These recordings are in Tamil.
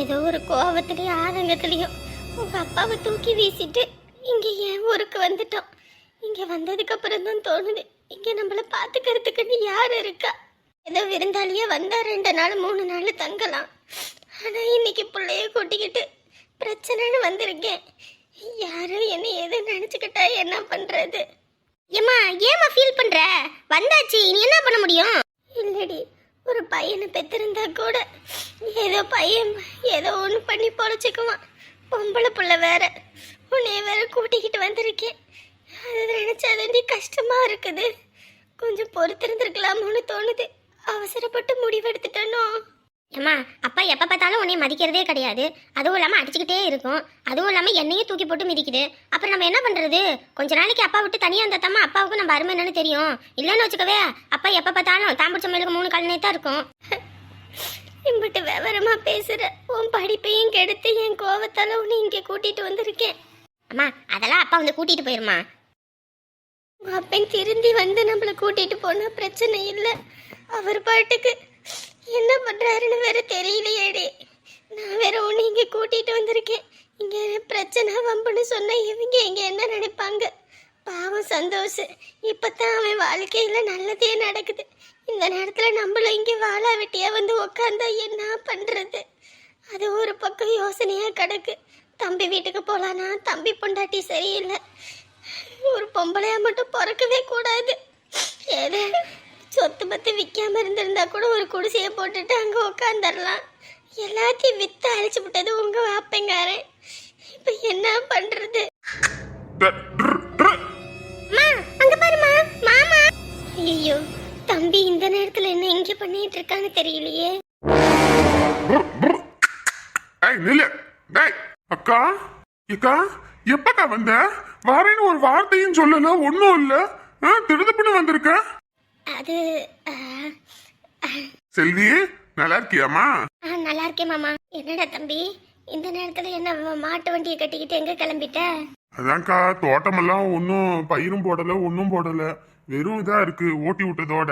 ஏதோ ஒரு கோவத்துலயும் ஆதங்கத்துலயும் உங்க அப்பாவை தூக்கி வீசிட்டு இங்க என் ஊருக்கு வந்துட்டோம். இங்க வந்ததுக்கு அப்புறம் தான் தோணுது இங்க நம்மள பாத்துக்கிறதுக்குன்னு யார் இருக்கா? ஏதோ விருந்தாளியே வந்தா ரெண்டு நாள் மூணு நாள் தங்கலாம். ஆனா இன்னைக்கு பிள்ளைய கூட்டிக்கிட்டு பிரச்சனைன்னு வந்திருக்கேன். யாரும் என்ன எது நினைச்சுக்கிட்டா என்ன பண்றது? ஏமா ஏமா ஃபீல் பண்ற? வந்தாச்சு இனி என்ன பண்ண முடியும்? இல்லடி ஒரு பையனை பெற்றிருந்தா கூட ஏதோ பையன் ஏதோ ஒன்று பண்ணி பொழைச்சிக்குவான். பொம்பளை புள்ள வேற. உன்னைய வேற கூட்டிக்கிட்டு வந்திருக்கேன். அது நினைச்சாதான் கஷ்டமாக இருக்குது. கொஞ்சம் பொறுத்திருந்துருக்கலாமோன்னு தோணுது. அவசரப்பட்டு முடிவெடுத்துட்டனோ? ஏம்மா அப்பா எப்போ பார்த்தாலும் உன்னை மதிக்கிறதே கிடையாது. அதுவும் இல்லாமல் அடிச்சுக்கிட்டே இருக்கும். அதுவும் இல்லாமல் என்னையும் தூக்கி போட்டு மிதிக்குது. அப்புறம் நம்ம என்ன பண்ணுறது கொஞ்ச நாளைக்கு அப்பா விட்டு தனியாக இருந்தாத்தாம்மா அப்பாவுக்கும் நம்ம அருமை என்னன்னு தெரியும். இல்லைன்னு வச்சுக்கவே அப்பா எப்போ பார்த்தாலும் தாம்பிடிச்ச மேலுக்கு மூணு கல்னே தான் இருக்கும். இம்பிட்டு விவரமாக பேசுகிற உன் படிப்பையும் கெடுத்து என் கோவத்தால் உன்னை இங்கே கூட்டிகிட்டு வந்திருக்கேன். அம்மா அதெல்லாம் அப்பா வந்து கூட்டிகிட்டு போயிருமா? உங்க அப்பன் திருந்தி வந்து நம்மளை கூட்டிகிட்டு போனால் பிரச்சனை இல்லை. அவர் பாட்டுக்கு என்ன பண்ணுறாருன்னு வேற தெரியலையேடி. நான் வேற ஒன்று இங்கே கூட்டிகிட்டு வந்திருக்கேன். இங்கே பிரச்சனை வம்புன்னு சொன்னால் இவங்க இங்கே என்ன நினைப்பாங்க? பாவம் சந்தோஷ். இப்பதான் அவன் வாழ்க்கையில் நல்லதே நடக்குது. இந்த நேரத்தில் நம்மளும் இங்கே வாழா வெட்டியாக வந்து உக்காந்தா என்ன பண்ணுறது அது ஒரு பக்கம் யோசனையாக கிடக்கு. தம்பி வீட்டுக்கு போகலான்னா தம்பி பொண்டாட்டி சரியில்லை. ஒரு பொம்பளையாக மட்டும் பிறக்கவே கூடாது. ஏதோ சொத்து பத்து விற்காம இருந்திருந்தா கூட ஒரு குடிசையை போட்டுட்டு அங்க உட்காந்துடலாம் எல்லாத்தையும் வித்து அழிச்சு விட்டது உங்க வாப்பங்காரன். இப்ப என்ன பண்றது? அங்க பாருமா மாமா. ஐயோ தம்பி இந்த நேரத்துல என்ன இங்க பண்ணிட்டு இருக்கான்னு தெரியலையே. அக்கா அக்கா எப்பக்கா வந்த? வரேன்னு ஒரு வார்த்தையும் சொல்லல ஒன்னும் இல்ல. ஆ, திடுதுப்புன்னு வந்திருக்க? அது செல்வி நல்லா இருக்கியாமா நல்லா இருக்கேன் மாமா. என்னடா தம்பி இந்த நேரத்துல என்ன மாட்டு வண்டியை கட்டிக்கிட்டு எங்க கிளம்பிட்ட? அதான்க்கா தோட்டமெல்லாம் ஒன்றும் பயிரும் போடல ஒன்றும் போடல. வெறும் இதா இருக்கு ஓட்டி விட்டதோட.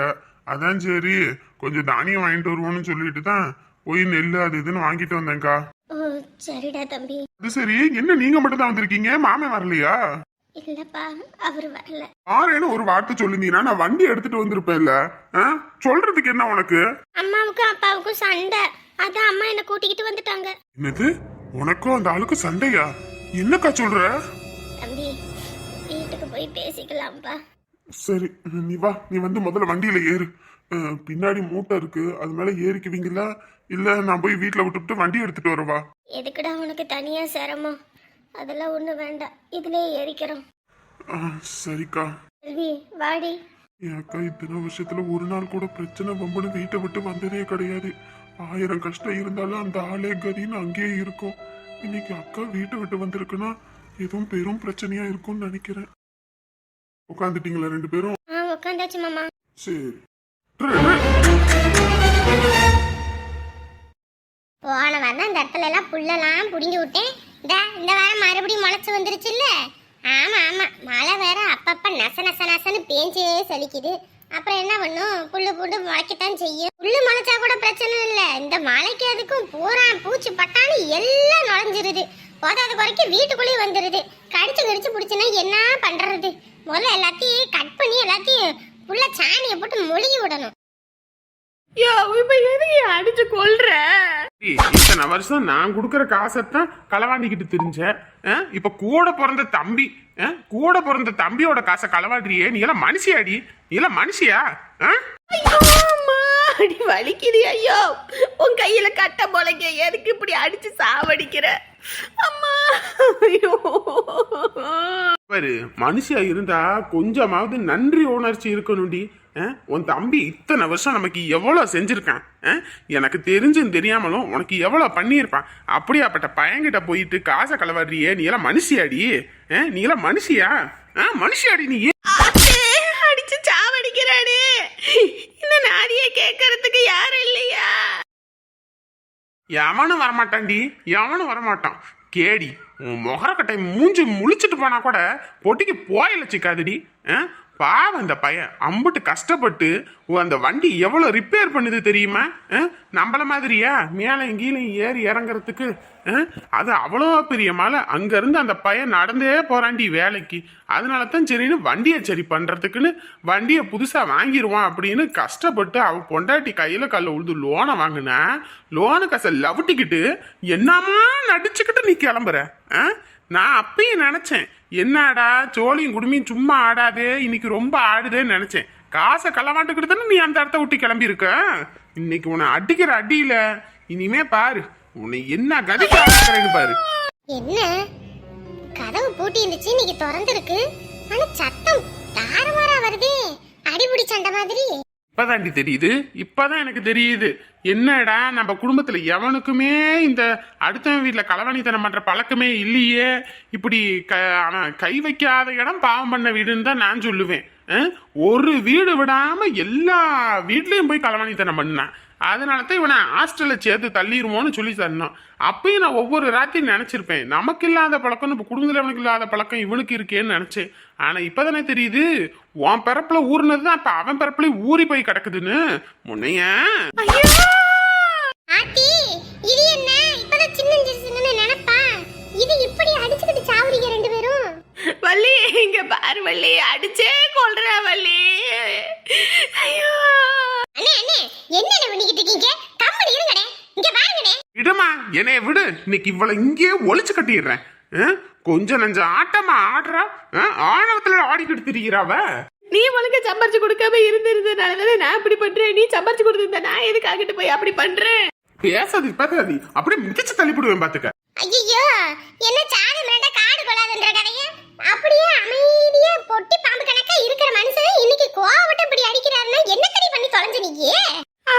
அதான் சரி கொஞ்சம் தானியம் வாங்கிட்டு வருவோம்னு சொல்லிட்டு தான் போய் நெல் அது இதுன்னு வாங்கிட்டு வந்தேன்க்கா. சரிடா தம்பி. அது சரி என்ன நீங்க மட்டும் தான் வந்திருக்கீங்க? மாமன் வரலையா? இல்லப்பா அவர் வரல. ஆறேன்னு ஒரு வார்த்தை சொல்லிருந்தீங்கன்னா நான் வண்டி எடுத்துட்டு வந்திருப்பேன்ல? சொல்றதுக்கு என்ன உனக்கு? அம்மாவுக்கும் அப்பாவுக்கும் சண்டை. அதான் அம்மா என்ன கூட்டிக்கிட்டு வந்துட்டாங்க. என்னது? உனக்கும் அந்த ஆளுக்கு சண்டையா? என்னக்கா சொல்ற? தம்பி வீட்டுக்கு போய் பேசிக்கலாம்ப்பா. சரி நீ வா. நீ வந்து முதல்ல வண்டியில ஏறு. பின்னாடி மூட்டை இருக்கு. அது மேல ஏறிக்குவீங்களா? இல்ல நான் போய் வீட்ல விட்டுவிட்டு வண்டி எடுத்துட்டு வரவா? எதுக்குடா உனக்கு தனியா சிரமம்? அதெல்லாம் ஒண்ணு வேண்டாம். இதுலயே ஏறிக்கிறோம். ஆ, சரிக்கா. செல்வி வாடி. என் அக்கா இத்தனை வருஷத்துல ஒரு நாள் கூட பிரச்சனை வம்புன்னு வீட்டை விட்டு வந்ததே கிடையாது. ஆயிரம் கஷ்டம் இருந்தாலும் அந்த ஆளே கதின்னு அங்கேயே இருக்கும். இன்னைக்கு அக்கா வீட்டை விட்டு வந்திருக்குன்னா எதுவும் பெரும் பிரச்சனையா இருக்கும்னு நினைக்கிறேன். உட்காந்துட்டீங்களா ரெண்டு பேரும்? ஆ உட்காந்தாச்சு மாமா. சரி. போன வாரம் அந்த இடத்துல எல்லாம் புல்லெல்லாம் புடுங்கி விட்டேன். இந்த இந்த வாரம் மறுபடியும் முளைச்சு வந்துருச்சுல்ல? ஆமா ஆமா. மழை வேற அப்பப்ப நச நச நசன்னு பேஞ்சே சலிக்குது. அப்புறம் என்ன பண்ணும்? புல்லு புல்லு முளைக்கத்தான் செய்யும். புல்லு முளைச்சா கூட பிரச்சனை இல்லை. இந்த மழைக்கு அதுக்கும் பூரா பூச்சி பட்டான்னு எல்லாம் நுழைஞ்சிருது. போதாத குறைக்கு வீட்டுக்குள்ளேயே வந்துடுது கடிச்சு கடிச்சு பிடிச்சுன்னா என்ன பண்ணுறது முதல்ல எல்லாத்தையும் கட் பண்ணி எல்லாத்தையும் புல்ல சாணியை போட்டு மொழுகி விடணும். யோ இப்ப எதுக்கு அடிச்சு கொள்ற இத்தனை வருஷம் நான் கொடுக்குற காசைத்தான் களவாண்டிக்கிட்டு தெரிஞ்சேன் இப்ப கூட பிறந்த தம்பி? கூட பிறந்த தம்பியோட காசை களவாடுறியே? நீ எல்லாம் மனுஷியாடி? நீ எல்லாம் மனுஷியா? அடி வலிக்குது ஐயோ. உன் கையில கட்ட முளைக்க எதுக்கு இப்படி அடிச்சு சாவடிக்கிற? அம்மா ஐயோ. பாரு மனுஷியா இருந்தா கொஞ்சமாவது நன்றி உணர்ச்சி இருக்கணும்டி? உன் தம்பி இத்தனை வருஷம் நமக்கு எவ்வளவு செஞ்சிருக்கான்? எனக்கு தெரிஞ்சும் தெரியாமலும் உனக்கு எவ்வளவு பண்ணியிருப்பான் அப்படியாப்பட்ட பையன்கிட்ட போயிட்டு காசை களவாடுறியே நீ எல்லாம் மனுஷியாடி? நீ எல்லாம் மனுஷியா ஆ? மனுஷியாடி நீ அடிச்சு சாவடிக்கிறானே இந்த நாடிய கேட்கறதுக்கு யாரும் இல்லையா எவனும் வரமாட்டான்டி எவனும் வரமாட்டான் கேடி உன் முகரக்கட்டை மூஞ்சி முழிச்சிட்டு போனா கூட பொட்டிக்கு போயில சிக்காதுடி ஆ? பாவம் அந்த பையன். அம்புட்டு கஷ்டப்பட்டு ஓ, அந்த வண்டி எவ்வளோ ரிப்பேர் பண்ணுது தெரியுமா? நம்மள மாதிரியா? மேலே கீழே ஏறி இறங்குறதுக்கு அது அவ்வளோ பெரிய மலை. அங்கேருந்து அந்த பையன் நடந்தே போறாண்டி வேலைக்கு. அதனால தான் சரின்னு வண்டியை சரி பண்ணுறதுக்குன்னு வண்டியை புதுசாக வாங்கிடுவான் அப்படின்னு கஷ்டப்பட்டு அவன் பொண்டாட்டி கையில் கல்ல உழுது லோனை வாங்கினா லோனு கசை லவட்டிக்கிட்டு என்னம்மா நடிச்சுக்கிட்டு நீ கிளம்புற? ஆ? நான் அப்பயும் நினச்சேன் என்னடா சோழியும் குடுமையும் சும்மா ஆடாதே இன்னைக்கு ரொம்ப ஆடுதேன்னு நினைச்சேன். காசை களவாண்டுக்கிட்டு தானே நீ அந்த இடத்த விட்டு கிளம்பியிருக்க? இன்னைக்கு உன்னை அடிக்கிற அடியில இனிமே பாரு உன்னை என்ன கதிக்கு ஆக்குறேன்னு பாரு. என்ன? கதவு பூட்டி இருந்துச்சு இன்னைக்கு திறந்துருக்கு. ஆனா சத்தம் தாறுமாறா வருதே. அடிபுடி சண்டை மாதிரி. இப்பதாண்டி தெரியுது. இப்பதான் எனக்கு தெரியுது. என்னடா நம்ம குடும்பத்துல எவனுக்குமே இந்த அடுத்தவன் வீட்டுல களவாணித்தனம் பண்ற பழக்கமே இல்லையே. இப்படி க கை வைக்காத இடம் பாவம் பண்ண வீடுன்னு தான் நான் சொல்லுவேன். ஒரு வீடு விடாம எல்லா வீட்லயும் போய் களவாணித்தனம் பண்ணான் அதனால தான் இவனை ஹாஸ்டல்ல சேர்த்து தள்ளிடுமோன்னு சொல்லி தரணும். அப்பயும் நான் ஒவ்வொரு ராத்திரியும் நினைச்சிருப்பேன். நமக்கு இல்லாத பழக்கம் நம்ம குடும்பத்தில் அவனுக்கு இல்லாத பழக்கம் இவனுக்கு இருக்கேன்னு நினைச்சேன். ஆனா இப்பதானே தெரியுது. உன் பிறப்புல ஊர்னது தான் இப்ப அவன் பிறப்புல ஊறி போய் கிடக்குதுன்னு. முன்னைய? ஆத்தி இது என்ன? இப்பதான் சின்ன சின்ன நினைப்பா? இது இப்படி அடிச்சுக்கிட்டு சாவுறீங்க ரெண்டு பேரும்? வள்ளி இங்க பாரு வள்ளி. அடிச்சே கொள்றா வள்ளி. ஐயோ என்னென்ன பண்ணிக்கிட்டு இருக்கீங்க? கம்மடி இருங்கடே இங்க பாருங்கடே விடுமா என்னைய விடு. இன்னைக்கு இவ்வளவு இங்கேயே ஒளிச்சு கட்டிடுறேன்? கொஞ்சம் நஞ்ச ஆட்டமா ஆடுறா? ஆணவத்துல ஆடிக்கிட்டு திரிகிறாவ நீ ஒழுங்கா சம்பாரிச்சு கொடுக்காம இருந்திருந்தனால தானே நான் இப்படி பண்றேன். நீ சம்பாரிச்சு கொடுத்திருந்தா நான் எதுக்காகிட்டு போய் அப்படி பண்றேன்? பேசாது பேசாது. அப்படியே மிதிச்சு தள்ளிவிடுவேன் பாத்துக்க. ஐயோ என்ன சாணி மேண்ட காடு கொள்ளாதுன்ற கதைய? அப்படியே அமைதியா பொட்டி பாம்பு கணக்கா இருக்கிற மனுஷன் இன்னைக்கு கோவப்பட்டு இப்படி அடிக்கிறாருன்னா என்ன தடி பண்ணி தொலைஞ்ச நீங்க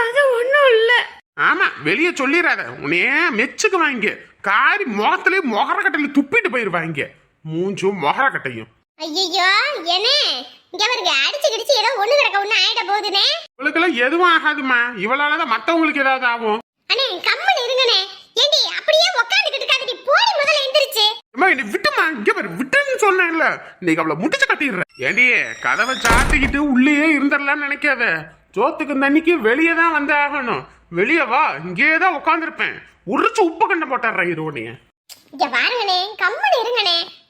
அது ஒண்ணும் இல்ல. ஆமா வெளியே சொல்லிடாத உன்னைய மெச்சுக்கு வாங்க காரி முகத்திலே மொகர கட்டையில துப்பிட்டு போயிருவாங்க. மூஞ்சும் மொகர கட்டையும். ஐயோ என்ன? இங்க பாருங்க அடிச்சு கிடிச்சு ஏதோ ஒண்ணு கிடக்க ஒண்ணு ஆயிட போகுதுனே. இவளுக்கெல்லாம் எதுவும் ஆகாதுமா இவளாலதான் மத்தவங்களுக்கு ஏதாவது ஆகும். அண்ணே கம்மன் இருங்கண்ணே. ஏண்டி அப்படியே உட்காந்துக்கிட்டு இருக்காதடி. போடி முதல்ல எந்திரிச்சு. அம்மா என்னை விட்டுமா? இங்க பாரு விட்டுன்னு சொன்னேன்ல. இன்னைக்கு அவளை முட்டிச்சு கட்டிடுறேன். ஏண்டி கதவை சாத்திக்கிட்டு உள்ளேயே இருந்துடலாம்னு நினைக்காத. சோத்துக்கு அன்னைக்கு வெளியே தான் வந்து ஆகணும். வெளியே வா இங்கேயே தான் உட்காந்துருப்பேன் உரிச்சு உப்பு கண்ட போட்டுறேன் இருவனைய இங்க பாருங்கண்ணே கம்மன்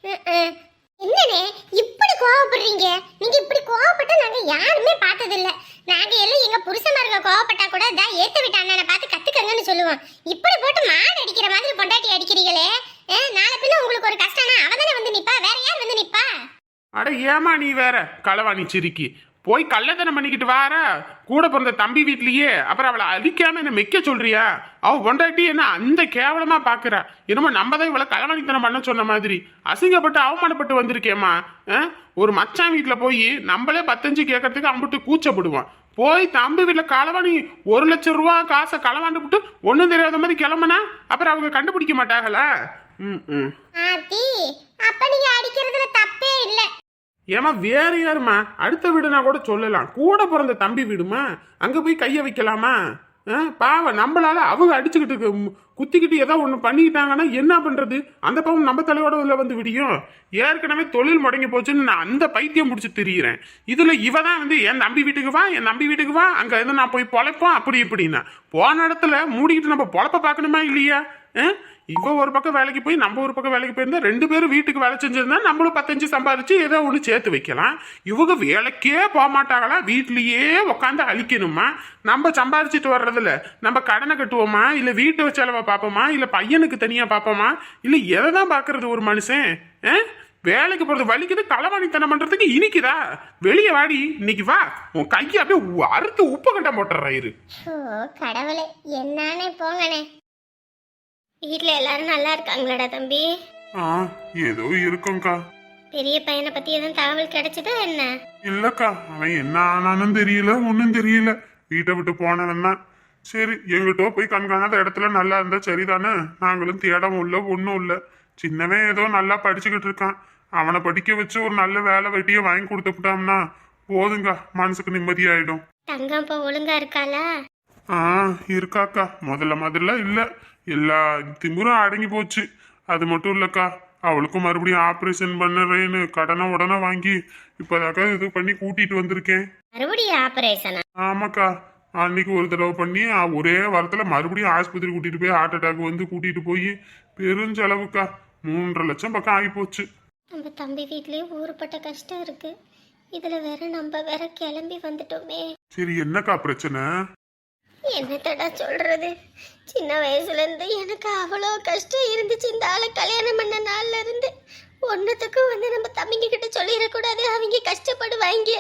ம். என்னண்ணே இப்படி கோவப்படுறீங்க? நீங்க இப்படி கோவப்பட்டா நாங்க யாருமே பார்த்தது இல்ல நாங்க எல்லாம் எங்க புருஷமார்க கோவப்பட்டா கூட தா ஏத்த விட்ட அண்ணனை பார்த்து கத்துக்கங்கன்னு சொல்லுவோம். இப்படி போட்டு மாடு அடிக்கிற மாதிரி பொண்டாட்டி அடிக்கிறீங்களே? நாளை பின்ன உங்களுக்கு ஒரு கஷ்டம்னா அவ தானே வந்து நிப்பா? வேற யார் வந்து நிப்பா? அட ஏமா நீ வேற? களவாணி சிரிக்கி. போய் கள்ளத்தனம் பண்ணிக்கிட்டு வார. கூட பிறந்த தம்பி வீட்லயே. அப்புறம் அவளை அழிக்காம என்ன மெக்க சொல்றியா? அவ பொண்டாட்டி என்ன அந்த கேவலமா பாக்குறா. என்னமோ நம்ம தான் இவளை களவாணித்தனம் பண்ண சொன்ன மாதிரி. அசிங்கப்பட்டு அவமானப்பட்டு வந்திருக்கேம்மா. ஆ? ஒரு மச்சான் வீட்டுல போய் நம்மளே பத்தஞ்சு கேட்கறதுக்கு அம்பிட்டு கூச்சப்படுவான். போய் தம்பி வீட்டில் களவாணி ஒரு லட்சம் ரூபா காசை களவாண்டு விட்டு ஒன்றும் தெரியாத மாதிரி கிளம்புனா? அப்புறம் அவங்க கண்டுபிடிக்க மாட்டாங்களா? ம் ம். அப்ப நீங்க அடிக்கிறதுல தப்பே இல்லை. ஏமா வேற யாருமா அடுத்த வீடுனா கூட சொல்லலாம். கூட பிறந்த தம்பி வீடுமா? அங்க போய் கையை வைக்கலாமா? ஆ, பாவம் நம்மளால அவங்க அடிச்சுக்கிட்டு குத்திக்கிட்டு ஏதோ ஒண்ணு பண்ணிக்கிட்டாங்கன்னா என்ன பண்றது? அந்த பாவம் நம்ம தலையோட உள்ள வந்து விடியும். ஏற்கனவே தொழில் முடங்கி போச்சுன்னு நான் அந்த பைத்தியம் முடிச்சு திரியிறேன். இதுல இவ தான் வந்து என் தம்பி வீட்டுக்கு வா என் தம்பி வீட்டுக்கு வா அங்க இருந்து நான் போய் பொழைப்போம் அப்படி இப்படின்னா. போன இடத்துல மூடிக்கிட்டு நம்ம பொழப்ப பார்க்கணுமா இல்லையா? ஆ? இவ ஒரு பக்கம் வேலைக்கு போய் நம்ம ஒரு பக்கம் வேலைக்கு போயிருந்தா ரெண்டு பேரும் வீட்டுக்கு வேலை செஞ்சிருந்தா நம்மளும் பத்தஞ்சு சம்பாதிச்சு ஏதோ ஒன்று சேர்த்து வைக்கலாம். இவங்க வேலைக்கே போக மாட்டாங்களா? வீட்லயே உட்காந்து அழிக்கணுமா? நம்ம சம்பாதிச்சுட்டு வர்றதுல நம்ம கடனை கட்டுவோமா? இல்ல வீட்டு செலவை பார்ப்போமா? இல்ல பையனுக்கு தனியா பார்ப்போமா? இல்ல எதை தான் பாக்குறது ஒரு மனுஷன்? ஆ? வேலைக்கு போறது வலிக்குது தலைவாணித்தனம் பண்றதுக்கு இனிக்குதா? வெளியே வாடி இன்னைக்கு வா. உன் கையை அப்படியே அறுத்து உப்பு கட்டம் போட்டுறாயிரு கடவுளே என்னன்னு போங்கண்ணே. வீட்ல எல்லாரும் நல்லா இருக்காங்களாடா தம்பி? ஆ ஏதோ இருக்கும்க்கா. பெரிய பையனை பத்தி எதுவும் தகவல் கிடைச்சதா என்ன? இல்லக்கா அவன் என்ன ஆனானும் தெரியல ஒன்றும் தெரியல. வீட்டை விட்டு போனவன் தான். சரி எங்கிட்ட போய் கண்காணாத இடத்துல நல்லா இருந்தா சரிதானே? நாங்களும் தேடவும் இல்லை ஒன்றும் இல்லை. சின்னவன் ஏதோ நல்லா படிச்சுக்கிட்டு இருக்கான். அவனை படிக்க வச்சு ஒரு நல்ல வேலை வெட்டியை வாங்கி கொடுத்துட்டான்னா போதுங்க மனசுக்கு நிம்மதியாயிடும். தங்கம் இப்போ ஒழுங்கா இருக்காளா? ஆ இருக்காக்கா. முதல்ல முதல்ல இல்ல. எல்லா திமிரும் அடங்கி போச்சு. அது மட்டும் இல்லக்கா அவளுக்கும் மறுபடியும் ஆப்ரேஷன் பண்ணுறேன்னு கடனை உடனே வாங்கி இப்போதாக்கா இது பண்ணி கூட்டிட்டு வந்திருக்கேன். மறுபடியும் ஆபரேஷனா ஆமாக்கா அன்னைக்கு ஒரு தடவை பண்ணி ஒரே வாரத்தில் மறுபடியும் ஆஸ்பத்திரி கூட்டிட்டு போய் ஹார்ட் அட்டாக் வந்து கூட்டிட்டு போய் பெருஞ்செலவுக்கா மூன்றரை லட்சம் பக்கம் ஆகி போச்சு. நம்ம தம்பி வீட்லயே ஊருப்பட்ட கஷ்டம் இருக்கு. இதுல வேற நம்ம வேற கிளம்பி வந்துட்டோமே. சரி என்னக்கா பிரச்சனை? என்னத்தடா சொல்றது? சின்ன வயசுல இருந்து எனக்கு அவ்வளோ கஷ்டம் இருந்துச்சு. இந்த ஆளை கல்யாணம் பண்ண நாள்ல இருந்து ஒன்றத்துக்கும் வந்து நம்ம தம்பிங்க கிட்ட சொல்லிடக்கூடாது. அவங்க கஷ்டப்படுவாங்க.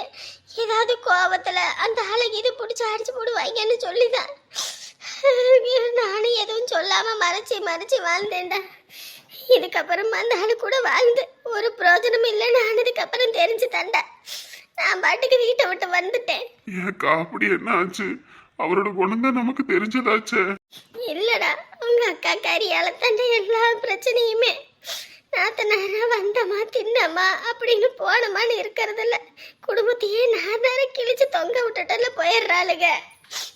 ஏதாவது கோபத்தில் அந்த ஆளை இது பிடிச்சி அடிச்சு போடுவாங்கன்னு சொல்லிதான். நானும் எதுவும் சொல்லாம மறைச்சி மறைச்சி வாழ்ந்தேன்டா. இதுக்கப்புறம் அந்த ஆளு கூட வாழ்ந்து ஒரு பிரயோஜனம் இல்லைன்னு ஆனதுக்கப்புறம் தெரிஞ்சு தண்டா. நான் பாட்டுக்கு வீட்டை விட்டு வந்துட்டேன். அப்படி என்ன ஆச்சு அவரோட குணம் தான் நமக்கு தெரிஞ்சதாச்சே. இல்லடா உங்க அக்கா கரியால தாண்டா எல்லா பிரச்சனையுமே. நாத்தனாரா வந்தமா தின்னமா அப்படின்னு போனமான்னு இருக்கிறதில்ல. குடும்பத்தையே நான் நேர கிழிச்சு தொங்க விட்டுட்டல போயிடுறாளுங்க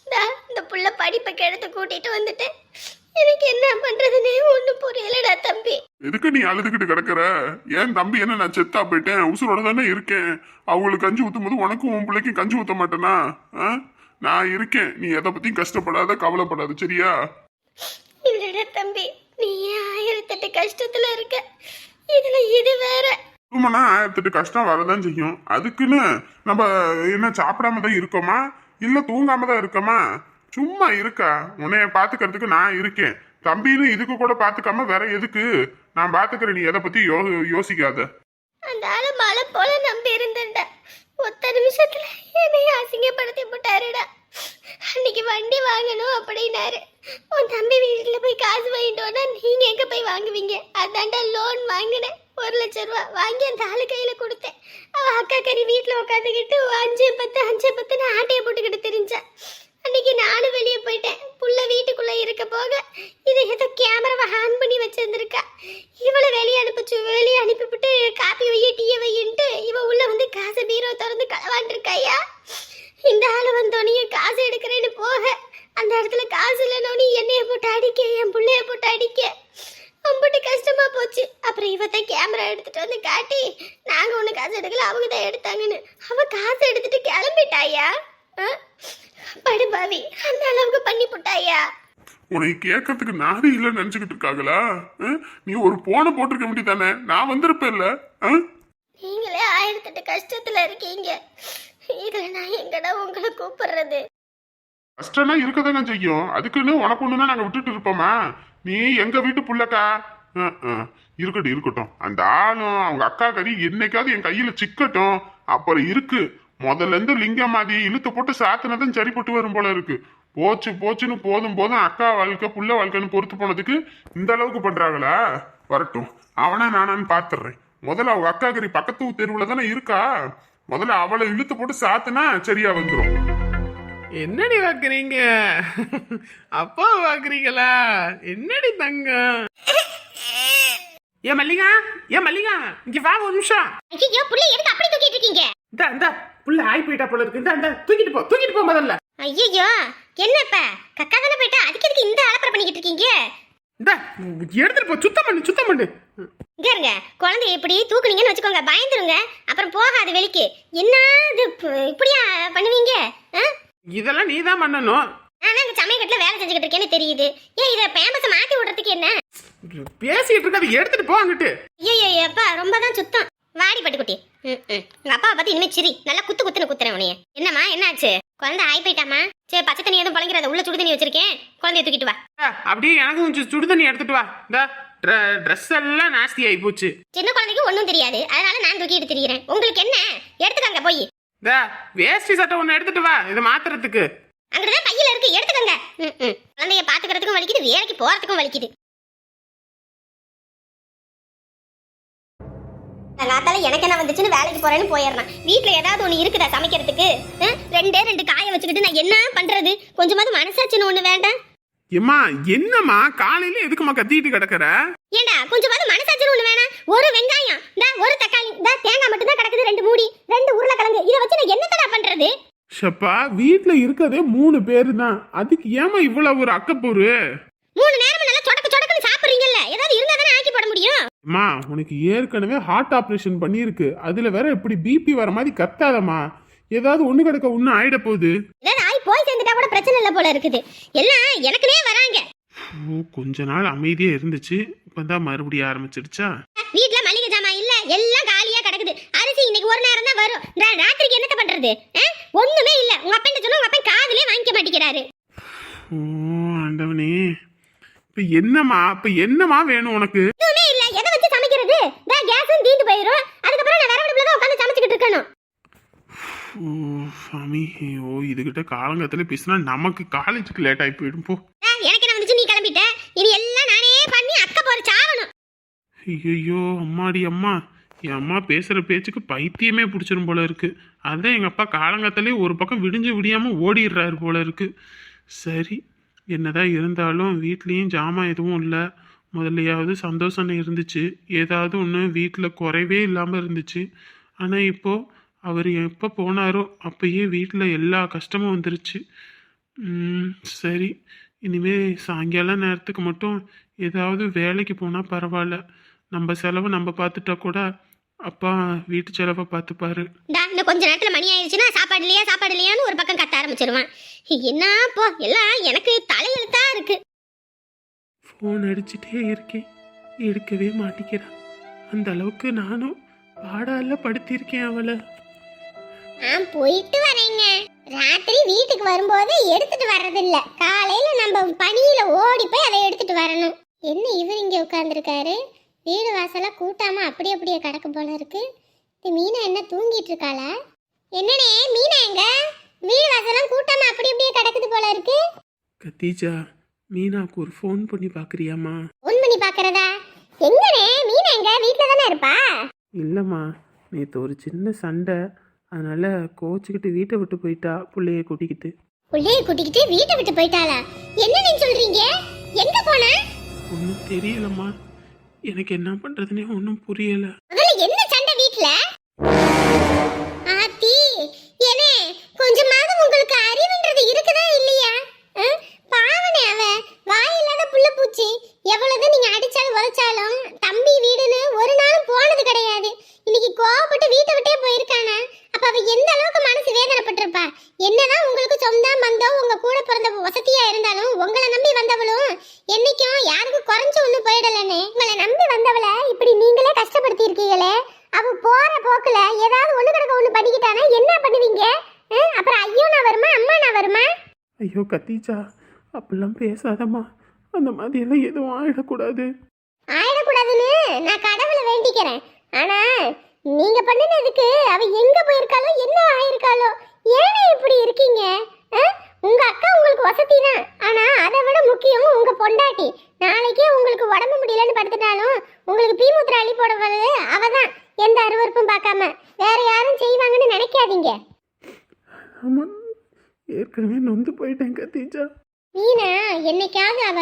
இந்தா, புள்ள படிப்பை கெடுத்து கூட்டிட்டு வந்துட்டேன் எனக்கு என்ன பண்றதுன்னே ஒண்ணும் புரியலடா தம்பி. எதுக்கு நீ அழுதுகிட்டு கிடக்குற? ஏன் தம்பி என்ன நான் செத்தா போயிட்டேன்? உசுரோட தானே இருக்கேன். அவங்களுக்கு கஞ்சி ஊத்தும் போது உனக்கும் உன் பிள்ளைக்கும் கஞ்சி ஊத்த மாட்டேனா? நான் இருக்கேன். நீ எதை பத்தியும் கஷ்டப்படாத கவலைப்படாத சரியா? இல்லடா தம்பி நீ ஆயிரத்தெட்டு கஷ்டத்துல இருக்க? இதுல இது வேற. குடும்பம்னா ஆயிரத்தெட்டு கஷ்டம் வரதான் செய்யும். அதுக்குன்னு நம்ம என்ன சாப்பிடாம தான் இருக்கோமா? இல்ல தூங்காம தான் இருக்கோமா? சும்மா இருக்கா? உன்னைய பாத்துக்கிறதுக்கு நான் இருக்கேன். தம்பின்னு இதுக்கு கூட பாத்துக்காம வேற எதுக்கு? நான் பாத்துக்கிறேன் நீ எதை பத்தி யோ யோசிக்காத. அந்த ஆளு மழை போல நம்பி இருந்தேன்டா ஒத்த நிமிஷத்துல என்னைய அசிங்கப்படுத்தி போட்டாருடா அன்னைக்கு வண்டி வாங்கணும் அப்படின்னாரு. உன் தம்பி வீட்டில் போய் காசு வாங்கிட்டோன்னா நீங்க எங்க போய் வாங்குவீங்க? அதான்டா லோன் வாங்கினேன். ஒரு லட்சம் ரூபா வாங்கி அந்த ஆளு கையில கொடுத்தேன். அவ அக்கா கறி வீட்டில் உட்காந்துக்கிட்டு அஞ்சு பத்து அஞ்சு பத்துன்னு ஆட்டையை போட்டுக்கிட்டு தெரிஞ்சா. அன்னைக்கு நானும் வெளியே போயிட்டேன். புள்ள வீட்டுக்குள்ளே இருக்க போக இது ஏதோ கேமராவை ஆன் பண்ணி வச்சுருந்துருக்கா. இவளை வெளியே அனுப்பிச்சு வெளியே அனுப்பிவிட்டு காப்பி வைய டீய வையின்ட்டு இவ உள்ள வந்து காசை பீரோ திறந்து களவான் இருக்காயா இந்த ஆள் வந்தோடனே காசு எடுக்கிறேன்னு போக அந்த இடத்துல காசு இல்லைனோனி என்னைய போட்டு அடிக்க என் புள்ளைய போட்டு அடிக்க. ரொம்பட்டு கஷ்டமா போச்சு. அப்புறம் இவத்த கேமரா எடுத்துட்டு வந்து காட்டி நாங்க ஒண்ணு காசு எடுக்கல அவங்க தான் எடுத்தாங்கன்னு. அவ காசு எடுத்துட்டு கிளம்பிட்டாயா? படுபாவி அந்த அளவுக்கு பண்ணி போட்டாயா? உன்னை கேட்கறதுக்கு நாதி இல்லைன்னு நினைச்சுக்கிட்டு இருக்காங்களா? நீ ஒரு போனை போட்டிருக்க வேண்டியதானே நான் வந்திருப்பேன்ல? நீங்களே ஆயிரத்தெட்டு கஷ்டத்துல இருக்கீங்க. இதுல நான் எங்கடா உங்களை கூப்பிடுறது? கஷ்டம்னா தானே செய்யும். அதுக்குன்னு உனக்கு ஒண்ணுனா நாங்க விட்டுட்டு இருப்போமா? நீ எங்க வீட்டு புள்ளக்கா? இருக்கட்டும் இருக்கட்டும். அந்த ஆளும் அவங்க அக்கா கறி என்னைக்காவது என் கையில சிக்கட்டும். அப்புறம் இருக்கு. முதல்ல இருந்து லிங்கம் மாதிரி இழுத்து போட்டு சாத்தினதும் சரிப்பட்டு வரும் போல இருக்கு. போச்சு போச்சுன்னு போதும் போதும் அக்கா வாழ்க்கை புள்ள வாழ்க்கைன்னு பொறுத்து போனதுக்கு இந்த அளவுக்கு பண்றாங்களா? வரட்டும். அவனா நானான்னு பார்த்துடுறேன் முதல்ல அவங்க அக்கா கறி பக்கத்து தெருவுல தானே இருக்கா? முதல்ல அவளை இழுத்து போட்டு சாத்துனா சரியா வந்துடும் என்னடி பாக்குறீங்க? அப்பா பாக்குறீங்களா? என்னடி தங்கம்? ஏன் மல்லிகா ஏன் மல்லிகா இங்க வா ஒரு நிமிஷம். ஐயோ புள்ள எதுக்கு அப்படி தூக்கிட்டு இருக்கீங்க? இந்த இந்த புள்ள ஆய் போயிட்டா போல இருக்கு. இந்த இந்த தூக்கிட்டு போ தூக்கிட்டு போ முதல்ல. ஐயோ என்னப்ப? கக்கா தானே போயிட்டா? அதுக்கு எதுக்கு இந்த அலப்பறை பண்ணிக்கிட்டு இருக்கீங்க? இந்த எடுத்துட்டு போ சுத்தம் பண்ணு சுத்தம் பண்ணு. இங்க இருங்க. குழந்தைய இப்படி தூக்குனீங்கன்னு வச்சுக்கோங்க. பயந்துருங்க. அப்புறம் போகாது வெளிக்கு. என்ன இது இப்ப- இப்படியா பண்ணுவீங்க? ஆ? இதெல்லாம் நீ தான் பண்ணணும். நானும் அந்த சமயக்கட்டில் வேலை செஞ்சுக்கிட்டு இருக்கேன்னு தெரியுது. ஏன் இதை பேம்பஸை மாட்டி விடுறதுக்கு என்ன? பேசிட்டு இருக்காது எடுத்துட்டு போ அங்கிட்டு. ஐயோ அப்பா ரொம்ப தான் சுத்தம். வாடி பட்டுக்குட்டி. ம் ம். உங்க அப்பாவை பத்தி இனிமே சிரி. நல்லா குத்து குத்துன்னு குத்துறேன் உனைய என்னம்மா என்னாச்சு? குழந்தை ஆய் போயிட்டாமா சரி பச்சை தண்ணி எதுவும் பழங்கிறத உள்ள சுடு தண்ணி வச்சிருக்கேன். குழந்தைய தூக்கிட்டு வா. அப்படியே எனக்கு கொஞ்சம் சுடு தண்ணி எடுத்துட்டு வா. இந்த ட்ரெஸ் எல்லாம் நாஸ்தி ஆகி போச்சு. சின்ன குழந்தைக்கு ஒன்றும் தெரியாது. அதனால நான் தூக்கிட்டு திரிகிறேன் உங்களுக்கு என்ன? எடுத்துக்கங்க போய். இந்த வேஷ்டி சட்டை ஒன்று எடுத்துட்டு வா இதை மாத்துறதுக்கு. அங்கதான் பையில இருக்கு எடுத்துக்கங்க. ம், ம். குழந்தைய பாத்துக்கிறதுக்கும் வலிக்குது வேலைக்கு போறதுக்கும் வலிக்குது. நாத்தால எனக்கு என்ன வந்துச்சுன்னு வேலைக்கு போறேன்னு போயிடுறேன். வீட்டுல ஏதாவது ஒண்ணு இருக்குதா சமைக்கிறதுக்கு? ரெண்டே ரெண்டு காய வச்சுக்கிட்டு நான் என்ன பண்றது? கொஞ்சமாவது மனசாட்சின்னு ஒண்ணு வேண்டாம். ஏம்மா என்னம்மா? காலையில எதுக்குமா கத்திட்டு கிடக்குற? ஏண்டா கொஞ்சமாவது மனசாட்சின்னு ஒண்ணு வேணாம். ஒரு வெங்காயம் இந்த ஒரு தக்காளி இந்த தேங்காய் மட்டும் தான் கிடக்குது ரெண்டு மூடி ரெண்டு உருளைக்கிழங்கு. இதை வச்சு நான் என்னத்தடா பண்றது? ஷப்பா வீட்ல இருக்கதே மூணு பேரு தான் அதுக்கு ஏமா இவ்வளவு ஒரு அக்கப்போரு? மூணு நேரமும் நல்லா சொடக்கு சொடக்குன்னு சாப்பிடுறீங்கல்ல. ஏதாவது இருந்தா தானே ஆக்கி போட முடியும்? அம்மா உனக்கு ஏற்கனவே ஹார்ட் ஆப்ரேஷன் பண்ணியிருக்கு. அதுல வேற எப்படி பிபி வர மாதிரி கத்தாதம்மா. ஏதாவது ஒண்ணு கிடக்க ஒன்னும் ஆயிட போகுது. ஏதாவது ஆய் போய் சேர்ந்துட்டா கூட பிரச்சனை இல்லை போல இருக்குது. எல்லாம் எனக்குனே வராங்க. ஓ கொஞ்ச நாள் அமைதியா இருந்துச்சு. இப்பதான் மறுபடியும் ஆரம்பிச்சிடுச்சா? வீட்ல மளிகை ஜாமான் இல்ல எல்லாம் காலியா கிடக்குது. அரிசி இன்னைக்கு ஒரு நேரம் தான் வரும். ரா- ராத்திரிக்கு என்னத்த பண்றது? ஆ? ஒண்ணுமே இல்ல. உங்க அப்பன் சொன்னா உங்க அப்பன் காதுலயே வாங்கிக்க மாட்டேங்கிறாரு. ஓ ஆண்டவனே. இப்ப என்னம்மா இப்ப என்னம்மா வேணும் உனக்கு? எதுவுமே இல்ல எதை வச்சு சமைக்கிறது வே கேஸும் தீந்து போயிரும் அதுக்கப்புறம் நான் விறகுடுப்புல தான் உட்காந்து சமைச்சுக்கிட்டு இருக்கணும் ஓ சாமி ஓ இதுகிட்ட காலங்கத்துல பேசினா நமக்கு காலேஜுக்கு லேட் ஆகி போயிடும். போ. எனக்கு என்ன வந்துச்சு? நீ கிளம்பிட்ட? இனி எல்லாம் நானே பண்ணி அக்க போற சாவணும் ஐயோ அம்மாடி அம்மா. என் அம்மா பேசுற பேச்சுக்கு பைத்தியமே பிடிச்சிரும் போல இருக்கு. அதான் எங்க அப்பா காலங்கத்திலே ஒரு பக்கம் விடிஞ்சு விடியாம ஓடிடுறாரு போல இருக்கு. சரி என்னதான் இருந்தாலும் வீட்லேயும் ஜாமான் எதுவும் இல்லை. முதல்லையாவது சந்தோஷம் இருந்துச்சு. ஏதாவது ஒன்று வீட்டில் குறைவே இல்லாமல் இருந்துச்சு. ஆனால் இப்போ அவர் எப்போ போனாரோ அப்பயே வீட்டில் எல்லா கஷ்டமும் வந்துருச்சு. சரி. இனிமே சாயங்காலம் நேரத்துக்கு மட்டும் ஏதாவது வேலைக்கு போனால் பரவாயில்ல. நம்ம செலவை நம்ம பார்த்துட்டா கூட அப்பா வீட்டு செலவை பார்த்துப்பாரு இன்னும் கொஞ்ச நேரத்துல மணி ஆயிடுச்சுன்னா சாப்பாடு இல்லையா சாப்பாடு இல்லையான்னு ஒரு பக்கம் கத்த ஆரம்பிச்சிருவான். என்ன போ எல்லாம் எனக்கு தலையெழுத்தா இருக்கு. ஃபோன் அடிச்சுட்டே இருக்கேன். எடுக்கவே மாட்டேங்கிறான். அந்த அளவுக்கு நானும் பாடால படுத்திருக்கேன் அவளை. நான் போயிட்டு வரேங்க. ராத்திரி வீட்டுக்கு வரும்போது எடுத்துட்டு வர்றதில்ல. காலையில நம்ம பனியில ஓடி போய் அதை எடுத்துட்டு வரணும். என்ன இவர் இங்க உட்கார்ந்துருக்காரு? வீடு வாசலா கூட்டாம அப்படி அப்படியே கிடக்கு போல இருக்கு. இது மீனா என்ன தூங்கிட்டு இருக்காளா? என்னனே மீனா எங்க? வீடு வாசலாம் கூட்டாம அப்படி அப்படியே கிடக்குது போல இருக்கு. கத்தீஜா மீனாக்கு ஒரு ஃபோன் பண்ணி பார்க்குறியாம்மா ஃபோன் பண்ணி பாக்குறதா? எங்கனே மீனா எங்க? வீட்ல தானே இருப்பா? இல்லைம்மா நேற்று ஒரு சின்ன சண்டை. அதனால் கோச்சிக்கிட்டு வீட்டை விட்டு போயிட்டா பிள்ளைய கூட்டிக்கிட்டு. புள்ளைய கூட்டிக்கிட்டு வீட்டை விட்டு போயிட்டாளா? என்ன நீங்க சொல்றீங்க? எங்க போனா? ஒன்றும் தெரியலம்மா. எனக்கு என்ன பண்ணுறதுனே ஒன்றும் புரியலை. முதல்ல என்ன சண்டை வீட்ல ஆத்தி ஏனே கொஞ்சமாவது உங்களுக்கு அறிவுன்றது இருக்குதா இல்லையா ஆ? பாவனே அவ வாய் இல்லாத புள்ள பூச்சி எவ்வளவுதான் நீங்க அடிச்சாலும் உதைச்சாலும் தம்பி வீடுன்னு ஒரு நாளும் போனது கிடையாது இன்னைக்கு கோவப்பட்டு வீட்டை விட்டே போயிருக்கானா அப்ப அவ எந்த அளவுக்கு மனசு வேதனைப்பட்டிருப்பா என்னதான் உங்களுக்கு சொந்தம் பந்தம் உங்க கூட பிறந்த வசதியா இருந்தாலும் உங்களை நம்பி வந்தவளும் என்னைக்கும் யாருக்கும் குறைஞ்சு ஒண்ணு போயிடலன்னு உங்களை நம்பி வந்தவளை இப்படி நீங்களே கஷ்டப்படுத்தி இருக்கீங்களே அவ போற போக்குல ஏதாவது ஒண்ணு கிடக்க ஒண்ணு பண்ணிக்கிட்டானா என்ன பண்ணுவீங்க ஆ? அப்புறம் ஐயோ நான் வருமா அம்மா நான் வருமா கத்தீஜா அப்படிலாம் பேசாதம்மா. அந்த மாதிரியெல்லாம் எதுவும் ஆயிடக்கூடாது. ஆயிடக்கூடாதுன்னு நான் கடவுளை வேண்டிக்கிறேன். ஆனா நீங்க பண்ணினதுக்கு அவ எங்க போயிருக்காளோ என்ன ஆயிருக்காளோ ஏனே இப்படி இருக்கீங்க? உங்க அக்கா உங்களுக்கு வசதி தான் ஆனா அதை விட முக்கியம் உங்க பொண்டாட்டி. நாளைக்கே உங்களுக்கு உடம்பு முடியலன்னு படுத்துட்டாலும் உங்களுக்கு பீமுத்திர அள்ளி போட வர்றது அவதான். எந்த அருவருப்பும் பார்க்காம. வேற யாரும் செய்வாங்கன்னு நினைக்காதீங்க. ஆமாம் ஏற்கனவே நொந்து போயிட்டேன் கத்தீஜா மீனா என்னைக்காவது அவ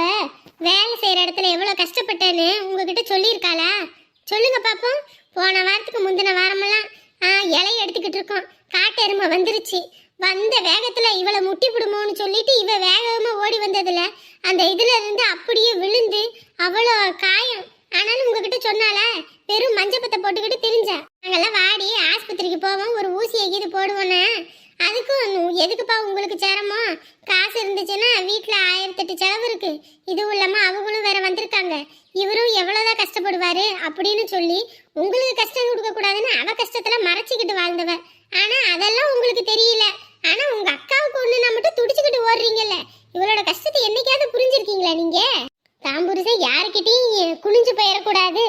வேலை செய்யற இடத்துல எவ்வளவு கஷ்டப்பட்டேன்னு உங்ககிட்ட சொல்லியிருக்காளா? சொல்லுங்க பாப்போம். போன வாரத்துக்கு முந்தின வாரமெல்லாம் ஆ, இலைய எடுத்துக்கிட்டு இருக்கோம். காட்டெருமை வந்துருச்சு. வந்த வேகத்துல இவளை முட்டி விடுமோன்னு சொல்லிட்டு இவ வேகமா ஓடி வந்ததுல அந்த இதுல இருந்து அப்படியே விழுந்து அவ்வளோ காயம். ஆனாலும் உங்ககிட்ட சொன்னால வெறும் மஞ்சப்பத்தை போட்டுக்கிட்டு திரிஞ்சா. நாங்கெல்லாம் வாடி ஆஸ்பத்திரிக்கு போவோம் ஒரு ஊசியை கீது போடுவோன்னு. அதுக்கும் எதுக்குப்பா உங்களுக்கு சேரமோ காசு இருந்துச்சுன்னா வீட்டில் ஆயிரத்தெட்டு செலவு இருக்கு. இதுவும் இல்லாமல் அவங்களும் வேற வந்திருக்காங்க. இவரும் எவ்வளோதான் கஷ்டப்படுவாரு அப்படின்னு சொல்லி உங்களுக்கு கஷ்டம் கொடுக்கக்கூடாதுன்னு அவ கஷ்டத்தில் மறைச்சிக்கிட்டு வாழ்ந்தவ. ஆனால் அதெல்லாம் உங்களுக்கு தெரியல. ஆனால் உங்கள் அக்காவுக்கு ஒண்ணுனா மட்டும் துடிச்சுக்கிட்டு ஓடுறீங்கல்ல. இவளோட கஷ்டத்தை என்னைக்காவது புரிஞ்சிருக்கீங்களா நீங்கள் தாம்பூரிசை யாருக்கிட்டையும் குனிஞ்சு போயிடக்கூடாது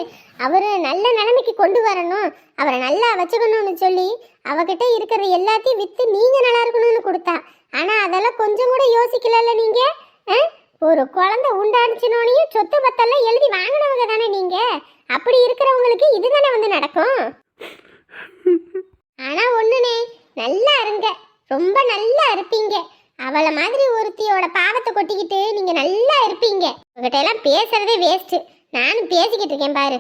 அவரை நல்ல நிலைமைக்கு கொண்டு வரணும். அவரை நல்லா வச்சுக்கணும்னு சொல்லி அவகிட்ட இருக்கிற எல்லாத்தையும் விற்று நீங்கள் நல்லா இருக்கணும்னு கொடுத்தா. ஆனால் அதெல்லாம் கொஞ்சம் கூட யோசிக்கலல்ல நீங்கள் ஆ? ஒரு குழந்தை உண்டானுச்சுனோனையும் சொத்து பத்தெல்லாம் எழுதி வாங்கினவங்க தானே நீங்கள் அப்படி இருக்கிறவங்களுக்கு இதுதானே வந்து நடக்கும்? ஆனால் ஒன்றுனே நல்லா இருங்க. ரொம்ப நல்லா இருப்பீங்க. அவளை மாதிரி ஒருத்தியோட பாவத்தை கொட்டிக்கிட்டு நீங்க நல்லா இருப்பீங்க. உங்ககிட்ட எல்லாம் பேசுறதே வேஸ்ட் நானும் பேசிக்கிட்டு இருக்கேன் பாரு.